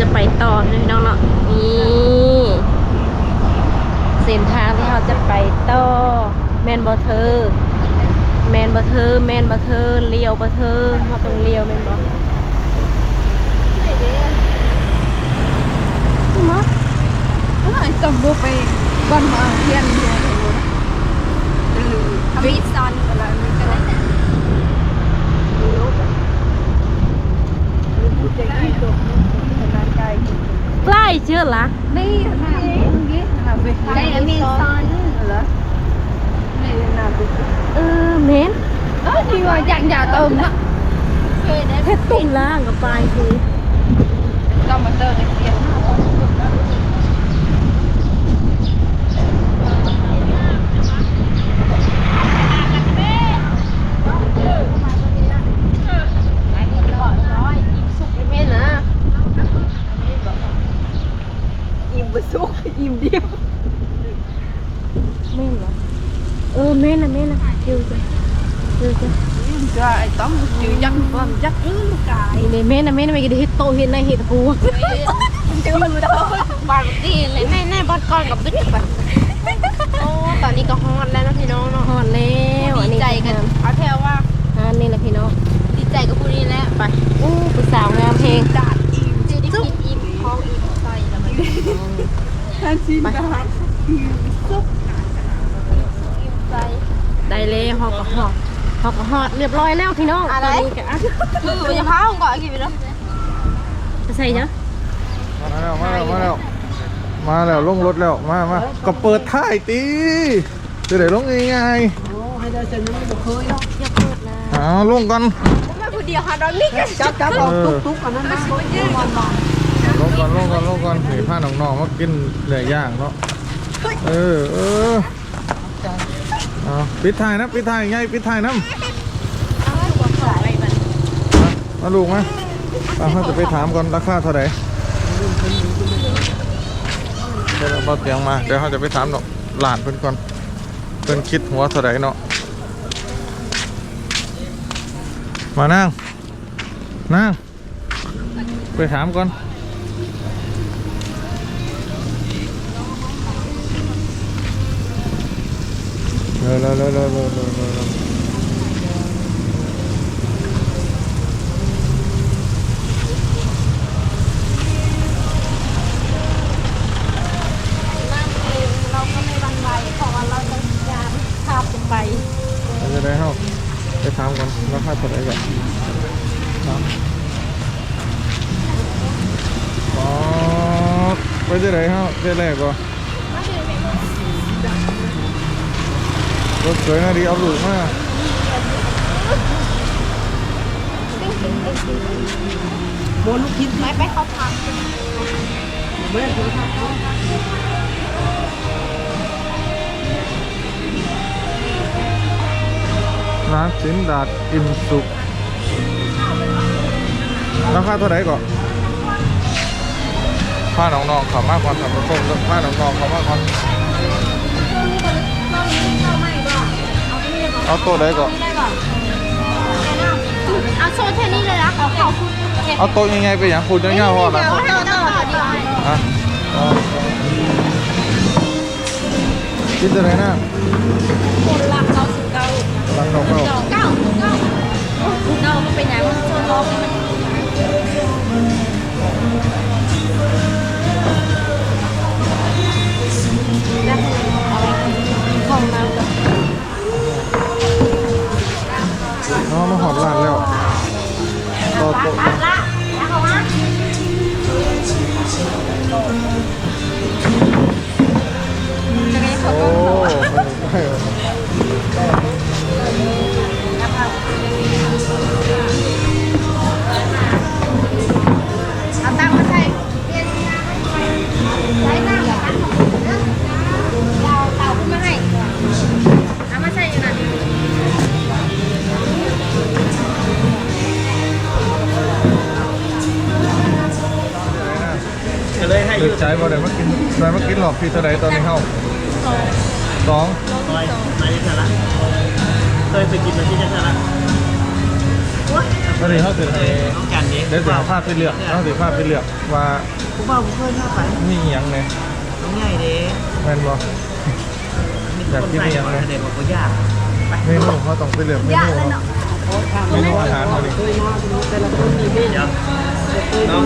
จะไปต่อเลยน้องเนาะนี่เส้นทางที่เราจะไปต่อแมนบอเธอแมนบอเธอแมนบอเธอเลียวบอเธอเราต้องเลียวแมนบอมั้แล้วไอ้จอมบุไปบ้านมาเทียนเทียนวิซอนกันแล้วกันได้แต่รู้รู้ได้ที่จบ Klai chưa là? Đi Đây là men son Ừ, men Ờ, đi vào dạng nhà tôm á Thế tùng là ngập bài gì Tao mà tơ cái tiếng ก็ไอ้ต้อมจืดยักษ์ความยักษ์อื้อลูกกายนี่แม่นะแม่นะไม่ได้เฮ็ดโตเฮ็ดในเฮ็ดกูจืดมือเด้อบางทีเลยแน่แน่บอลก่อนกับตึ๊ดไปโอ้ตอนนี้ก็ฮอนแล้วนะพี่น้องเนาะฮอดแล้วอันดีนี้ใจกันเอาแถวว่าอันนี้แหละพี่น้องดีใจกับผู้นี้แล้วไปอู้ผู้สาวงามเพลงดาดอิ่มจะได้กินอิ่มท้องอิ่มใจแล้วมันท่านชินดาดอิ่มซุปอิ่มใจได้แล้วฮอกก็ฮอด ฮอกก็ฮอดเรียบร้อยแล้วพี่น้องอะไรตอนนี้ก็อะคือจะพาผมก่อนกินไปแล้วจะใส่เนาะมาแล้วมาแล้วมาแล้วมาแล้วลงรถแล้วมามาก็เปิดท้ายตีจะได้ลงง่ายอย่าเปิดนะๆเอาลงกันมาผู้เดียวหาดอนนี่กันจับจับเออตุ๊กกันนั่นนะมันยืดบอลบอลลงก่อนลงก่อนลงก่อนนี่พาน้องๆมากินเหลือย่างเนาะเออเออเอา ปิดท้ายนะปิดท้ายไงปิดท้ายน้ำมามาลูกมาเอาเขาจะไปถามก่อนราคาเท่าไหร่เดี๋ยวเราเอาเตียงมาเดี๋ยวเขาจะไปถามดอกหลานเพิ่นก่อนเพิ่นคิดหัวเท่าไหร่เนาะมานั่งนั่งไปถามก่อน Rồi, rồi, rồi, rồi, rồi, rồi, rồi. Đây đây không? Cái tham con nó phát thật đấy vậy. Đó. Có. Bây giờ đấy không? Đây này có. รถสวยนะดีเอาหลูมากโบลูกชิ้นไหมไปเขาพักไม่ได้คุณค่ะร้านสินดาดอิ่มสุขราคาเท่าไหร่ก่อนผ้าหน้องๆขามากกว่าสามพันผ้าหน้องๆขามากกว่า เอาตัวไหนก่อนเอาโซนแค่นี้เลยนะขอขอบคุณเอาโต๊ะยังไงไปอย่างพูดง่ายๆพอละเดี๋ยวต่อต่อเดี๋ยวอะเอากินจะไหนนะ น้องมาหอดร้านแล้วต่อโต๊ะโอ้ เลยให้ตึกใจบ่ได้มากินได้มากินหรอกพี่เท่าไหร่ตอนนี้เข้าสองร้อยมาที่สาระเคยไปกินมาที่สาระตอนนี้เข้าถึงน้องกันนี้เดี๋ยวจะเอาภาพไปเลือกเอาสิภาพไปเลือกว่าผมว่าผมเคยเข้าไปมีอหย่างเนี่ยน้องใหญ่เด้แม่นบ่มีคนใส่มาเด็กบอกว่ายากเมนูเขาต้องไปเลือกเมนูเนาะเมนูอาหารมาดิเดี๋ยว น้อง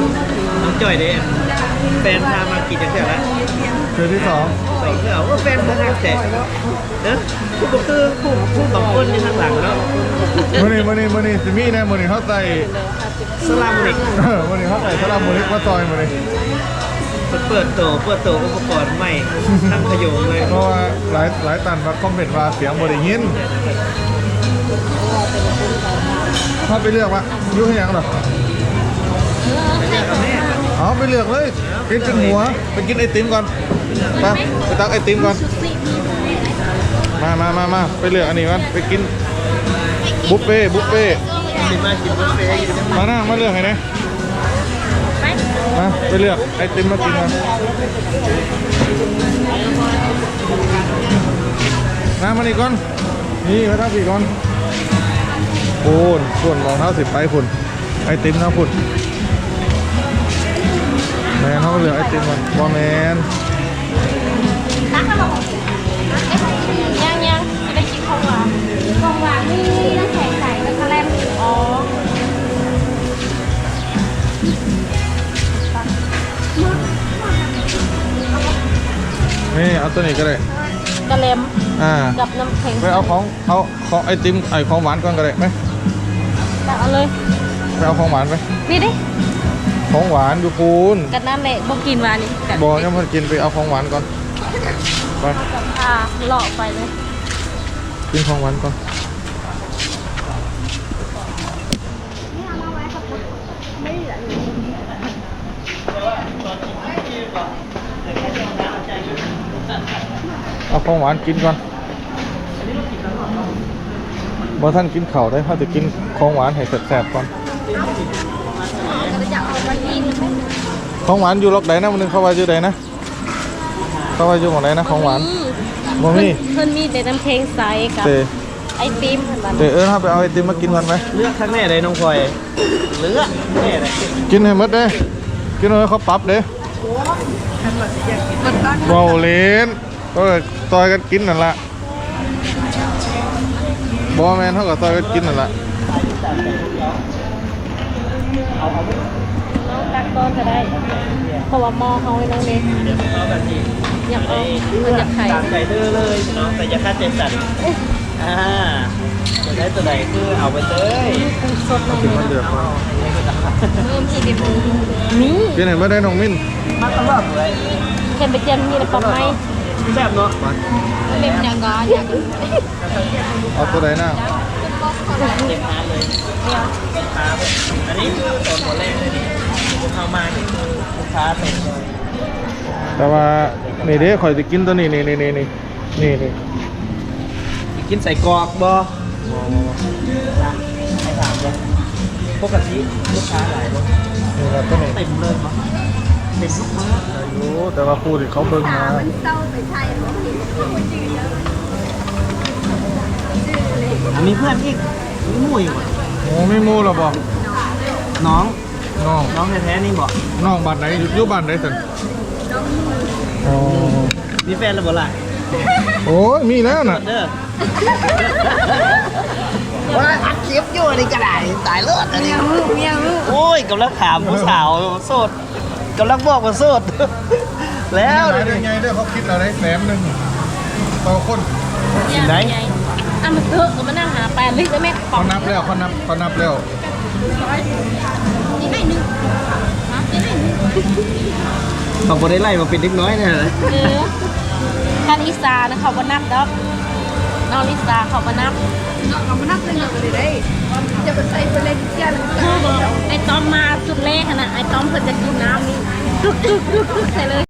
น้องจ่อยเด้แฟนพามากินจังเท่าแล้วเทือที่สองสองเท่าว่าแฟนพาแจกเนอะผู้ก็คือผู้ผู้สองคนอยู่ข้างหลังเนาะมื้อนี้มื้อนี้มื้อนี้สิมีแน่มื้อนี้เขาใส่สลามเด็กเออมื้อนี้เขาใส่สลับหมูเล็กมาซอยมื้อนี้เปิดโตเปิดโตอุปกรณ์ใหม่ทั้งขยงเลยเพราะว่าหลายหลายตันมาคอมเมนต์ว่าเสียงบ่ได้ยินถ้าไปเลือกว่าอยู่ให้หยังเหรอ เอาไปเลือกเลย กินเป็นหัว ไปกินไอติมก่อนไปไปตักไอติมก่อน มามามามาไปเลือกอันนี้ก่อน ไปกิน บุฟเฟ่ต์บุฟเฟ่ต์สิมากินบุฟเฟ่ต์อยู่มาหน้ามาเลือกให้นะไปมาไปเลือกไอติมมากินกันน้ำมานี่ก่อน นี่มาทั้งสี่ก่อนโอ้นส่วนรองเท้าสิบไปคุณไอติมนะคุณ เขาเลือกไอติมก่อนบอแมนยังยังจะได้กินของหวานของหวานมีน้ำแข็งใสแล้วก็แลมอ๋อนี่เอาตัวนี้ก็ได้กระเลมอ่ากับน้ำแข็งไปเอาของเอาของไอติมไอของหวานก่อนก็ได้ไหมแล้วเอาเลยไปเอาของหวานไปนี่ดิ ของหวานอยู่คูณกันนั่นแหละบ่กินหวานนี่กันบอกยังไมันกินไปเอาของหวานก่อนไปอ่าเลาะไปเลยกินของหวานก่อนเอาของหวานกินก่อนบ่ท่านกินข้าวได้เขาจะกินของหวานให้แสบๆก่อน จะเอามากิน ของหวานอยู่ล็อกใดนะมันนึงเข้าไว้อยู่ใดนะ เข้าไว้อยู่หมองใดนะของหวานบ่มีเพิ่นมีแต่น้ำแข็งใสกับเตไอติมหั่นบัดเตเออถ้าไปเอาไอติมมากินกันไหมเลือกข้างแน่เลยน้องพลอยเลือกแน่เลยกินให้หมดเด้ กินให้เขาปรับเด้เบาเลนก็ซอยกันกินนั่นละบอแมนเท่ากับซอยกันกินนั่นละ น้องตักก้อนก็ได้ เพราะว่าหม้อเขาให้น้องเล็กเอาแบบนี้อยากเอามันอยากไข่ตามใจเธอเลยเนาะแต่อย่าคาดเจนสันอ่าจะได้ตัวไหนคือเอาไปเลยสดน้องกินเลมันยเดือดมาเริ่มที่เด็กนี่กินให้หมดได้น้องมิ้นมาตลอดเลยเค็มไปเจียมนี่แล้วปอกไหมแซ่บเนาะมาเล็มอย่างกอนอย่างเอาตัวใดหน้าเต็มร้านเลยลูกค้าอันนี้คือตอนหัวแรกเลย นี่ลูกค้ามานี่คือลูกค้าเต็มเลยแต่ว่านี่เด้ข่อยจะกินตัวนี้นี่นี่นี่นี่นี่นี่กินใส่กรอกบอให้ถามเลยปกติลูกค้าหลายบ่นี่ครับตัวนี้เต็มเลยมั้งเต็มลูกค้ารู้แต่ว่าพูดที่เขาเบิ่งมาเศร้าไปใช่หรออันนี้เพื่อนอีกมีหมู่อีกว่ะโอ้ไม่มูหรอบอกน้อง น้องน้องแท้ๆนี่บอกน้องบ้านไหนอยู่อยู่บ้านไหนสันอ๋อมีแฟนแล้วบ่ล่ะโอ้ยมีแล้วน่ะเด้อว่าอัดคลิปอยู่นี่กระดาษตายเลิศอันนี้เมียรู้โอ้ยกำลังถามผู้สาวโสดกำลังบอกว่าโสดแล้วได้เดี๋ยวไงนี้เด้อเขาคิดอะไรแสนหนึ่งต่อคนกินได้อะมันเถอะก็มานั่งหาแปดลิตรแล้วแม่ปอเขากนับแล้วเขานับเขานับแล้ว ต้องบ่ได้ไล่มาเป็นเล็กน้อยนะเออท่านลิซานะเขามานับดอกน้องลิซาเขามานับเอามานับเลยเลยได้ จะไปใส่ไปเลยแกเลยไอ้ตอมมาสุดแรกขนาดไอ้ตอมเพิ่นจะกินน้ำนี่ตึกตึกตึกตึกใส่เลย